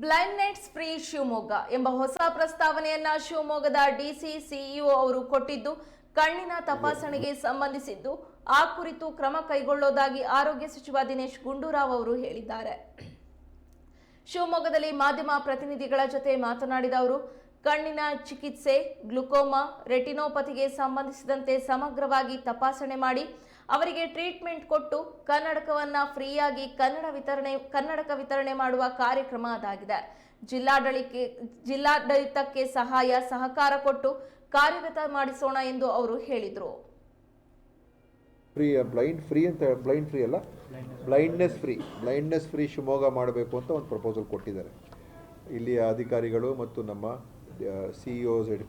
Blind nets free Shivamogga ಎಂಬ ಹೊಸ ಪ್ರಸ್ತಾವನೆಯನ್ನ ಶಿವಮೊಗ್ಗದ ಡಿಸಿ ಸಿಇಒ ಅವರು ಕೊಟ್ಟಿದ್ದು, ಕಣ್ಣಿನ ತಪಾಸಣೆಗೆ ಸಂಬಂಧಿಸಿದ್ದು. ಆ ಕುರಿತು ಕ್ರಮ ಕೈಗೊಳ್ಳೋದಾಗಿ ಆರೋಗ್ಯ ಸಚಿವ ದಿನೇಶ್ ಗುಂಡೂರಾವ್ ಅವರು ಹೇಳಿದ್ದಾರೆ. ಶಿವಮೊಗ್ಗದಲ್ಲಿ ಮಾಧ್ಯಮ ಪ್ರತಿನಿಧಿಗಳ ಜೊತೆ ಮಾತನಾಡಿದ ಅವರು, ಕಣ್ಣಿನ ಚಿಕಿತ್ಸೆ, ಗ್ಲುಕೋಮಾ, ರೆಟಿನೋಪತಿಗೆ ಸಂಬಂಧಿಸಿದಂತೆ ಸಮಗ್ರವಾಗಿ ತಪಾಸಣೆ ಮಾಡಿ ಅವರಿಗೆ ಟ್ರೀಟ್ಮೆಂಟ್ ಕೊಟ್ಟು ಕನ್ನಡಕವನ್ನ ಫ್ರೀಯಾಗಿ ಕನ್ನಡ ವಿತರಣೆ, ಕನ್ನಡಕ ವಿತರಣೆ ಮಾಡುವ ಕಾರ್ಯಕ್ರಮ ಅದಾಗಿದೆ. ಜಿಲ್ಲಾಡಳಿಕೆ, ಜಿಲ್ಲಾಡಳಿತಕ್ಕೆ ಸಹಾಯ, ಸಹಕಾರ ಕೊಟ್ಟು ಕಾರ್ಯಗತ ಮಾಡಿಸೋಣ ಎಂದು ಅವರು ಹೇಳಿದರು. ಫ್ರೀ, ಬ್ಲೈಂಡ್ ಫ್ರೀ ಅಂತ ಬ್ಲೈಂಡ್ ಫ್ರೀ ಅಲ್ಲ? Blindness free blindness free Shivamogga ಮಾಡಬೇಕು ಅಂತ ಒಂದು ಪ್ರಪೋಸಲ್ ಕೊಟ್ಟಿದ್ದಾರೆ. ಇಲ್ಲಿಯ ಅಧಿಕಾರಿಗಳು ಮತ್ತು ನಮ್ಮ ಸಿ ಇ ಎಡ್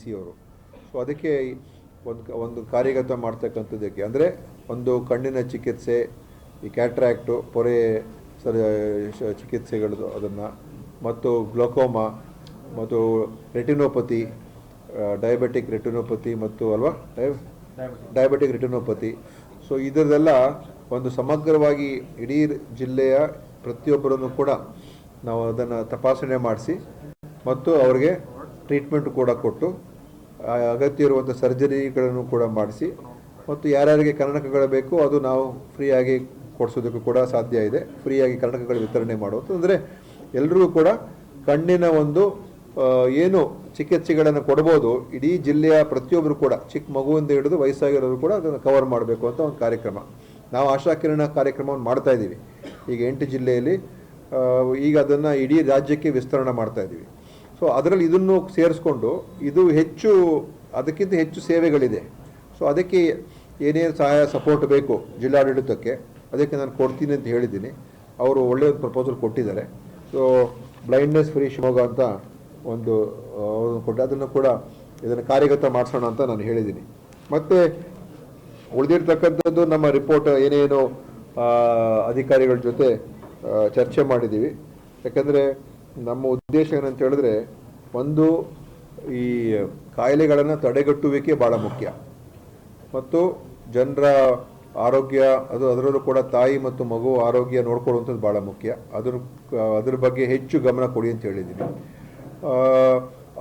ಸಿ ಅವರು. ಸೊ ಅದಕ್ಕೆ ಒಂದು ಒಂದು ಕಾರ್ಯಗತ ಮಾಡ್ತಕ್ಕಂಥದ್ದಕ್ಕೆ. ಅಂದರೆ ಒಂದು ಕಣ್ಣಿನ ಚಿಕಿತ್ಸೆ ಈ ಕ್ಯಾಟ್ರಾಕ್ಟು ಪೊರೆ ಸರ್ ಚಿಕಿತ್ಸೆಗಳು ಚಿಕಿತ್ಸೆಗಳದ್ದು ಅದನ್ನು. ಮತ್ತು ಗ್ಲೋಕೋಮಾ ಮತ್ತು ರೆಟಿನೋಪತಿ ಡಯಾಬೆಟಿಕ್ ರೆಟಿನೋಪತಿ ಮತ್ತು ಅಲ್ವಾ? ಡಯಾಬೆಟಿಕ್. ರೆಟಿನೋಪತಿ. ಸೊ ಇದರದೆಲ್ಲ ಒಂದು ಸಮಗ್ರವಾಗಿ ಇಡೀ ಜಿಲ್ಲೆಯ ಪ್ರತಿಯೊಬ್ಬರನ್ನು ಕೂಡ ನಾವು ಅದನ್ನು ತಪಾಸಣೆ ಮಾಡಿಸಿ ಮತ್ತು ಅವರಿಗೆ ಟ್ರೀಟ್ಮೆಂಟ್ ಕೂಡ ಕೊಟ್ಟು ಅಗತ್ಯ ಇರುವಂಥ ಸರ್ಜರಿಗಳನ್ನು ಕೂಡ ಮಾಡಿಸಿ ಮತ್ತು ಯಾರ್ಯಾರಿಗೆ ಕನ್ನಡಕಗಳು ಬೇಕು ಅದು ನಾವು ಫ್ರೀಯಾಗಿ ಕೊಡಿಸೋದಕ್ಕೂ ಕೂಡ ಸಾಧ್ಯ ಇದೆ. ಫ್ರೀಯಾಗಿ ಕರ್ನಾಟಕಗಳು ವಿತರಣೆ ಮಾಡೋದು ಅಂದರೆ ಎಲ್ಲರಿಗೂ ಕೂಡ ಕಣ್ಣಿನ ಒಂದು ಏನು ಚಿಕಿತ್ಸೆಗಳನ್ನು ಕೊಡ್ಬೋದು, ಇಡೀ ಜಿಲ್ಲೆಯ ಪ್ರತಿಯೊಬ್ಬರು ಕೂಡ ಚಿಕ್ಕ ಮಗುವಿಂದ ಹಿಡಿದು ವಯಸ್ಸಾಗಿರೋರು ಕೂಡ ಅದನ್ನು ಕವರ್ ಮಾಡಬೇಕು ಅಂತ ಒಂದು ಕಾರ್ಯಕ್ರಮ. ನಾವು ಆಶಾ ಕಿರಣ ಕಾರ್ಯಕ್ರಮವನ್ನು ಮಾಡ್ತಾ ಇದ್ದೀವಿ. ಈಗ ಎಂಟು ಜಿಲ್ಲೆಯಲ್ಲಿ ಈಗ ಅದನ್ನು ಇಡೀ ರಾಜ್ಯಕ್ಕೆ ವಿಸ್ತರಣೆ ಮಾಡ್ತಾ ಇದ್ದೀವಿ. ಸೊ ಅದರಲ್ಲಿ ಇದನ್ನು ಸೇರಿಸ್ಕೊಂಡು ಇದು ಹೆಚ್ಚು, ಅದಕ್ಕಿಂತ ಹೆಚ್ಚು ಸೇವೆಗಳಿದೆ. ಸೊ ಅದಕ್ಕೆ ಏನೇನು ಸಹಾಯ ಸಪೋರ್ಟ್ ಬೇಕು ಜಿಲ್ಲಾಡಳಿತಕ್ಕೆ, ಅದಕ್ಕೆ ನಾನು ಕೊಡ್ತೀನಿ ಅಂತ ಹೇಳಿದ್ದೀನಿ. ಅವರು ಒಳ್ಳೆಯ ಒಂದು ಪ್ರಪೋಸಲ್ ಕೊಟ್ಟಿದ್ದಾರೆ. ಸೊ ಬ್ಲೈಂಡ್ನೆಸ್ ಫ್ರೀ ಶಿವಮೊಗ್ಗ ಅಂತ ಒಂದು ಕೊಟ್ಟು, ಅದನ್ನು ಕೂಡ ಇದನ್ನು ಕಾರ್ಯಗತ ಮಾಡಿಸೋಣ ಅಂತ ನಾನು ಹೇಳಿದ್ದೀನಿ. ಮತ್ತು ಉಳಿದಿರ್ತಕ್ಕಂಥದ್ದು ನಮ್ಮ ರಿಪೋರ್ಟ್ ಏನೇನು ಅಧಿಕಾರಿಗಳ ಜೊತೆ ಚರ್ಚೆ ಮಾಡಿದ್ದೀವಿ. ಯಾಕಂದರೆ ನಮ್ಮ ಉದ್ದೇಶ ಏನಂತ ಹೇಳಿದ್ರೆ ಒಂದು ಈ ಕಾಯಿಲೆಗಳನ್ನು ತಡೆಗಟ್ಟುವಿಕೆ ಭಾಳ ಮುಖ್ಯ. ಮತ್ತು ಜನರ ಆರೋಗ್ಯ, ಅದು ಅದರಲ್ಲೂ ಕೂಡ ತಾಯಿ ಮತ್ತು ಮಗು ಆರೋಗ್ಯ ನೋಡ್ಕೊಳ್ಳುವಂಥದ್ದು ಭಾಳ ಮುಖ್ಯ. ಅದ್ರ ಅದ್ರ ಬಗ್ಗೆ ಹೆಚ್ಚು ಗಮನ ಕೊಡಿ ಅಂತ ಹೇಳಿದ್ದೀನಿ.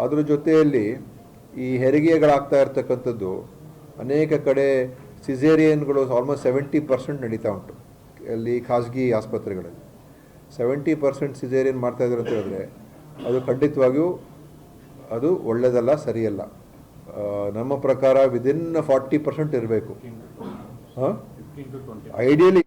ಅದ್ರ ಜೊತೆಯಲ್ಲಿ ಈ ಹೆರಿಗೆಗಳಾಗ್ತಾ ಇರ್ತಕ್ಕಂಥದ್ದು ಅನೇಕ ಕಡೆ ಸಿಸೇರಿಯನ್ಗಳು ಆಲ್ಮೋಸ್ಟ್ ಸೆವೆಂಟಿ ಪರ್ಸೆಂಟ್ ನಡೀತಾ ಉಂಟು. ಅಲ್ಲಿ ಖಾಸಗಿ ಆಸ್ಪತ್ರೆಗಳಲ್ಲಿ. ಸೆವೆಂಟಿ ಪರ್ಸೆಂಟ್ ಸಿಜೇರಿಯನ್ ಮಾಡ್ತಾ ಇದ್ದಾರೆ ಅಂತ ಹೇಳಿದ್ರೆ ಅದು ಖಂಡಿತವಾಗಿಯೂ ಅದು ಒಳ್ಳೆಯದಲ್ಲ ಸರಿಯಲ್ಲ. ನಮ್ಮ ಪ್ರಕಾರ ವಿದಿನ್ ಫಾರ್ಟಿ ಪರ್ಸೆಂಟ್ ಇರಬೇಕು. ಹಾಂ? ಐಡಿಯಲಿ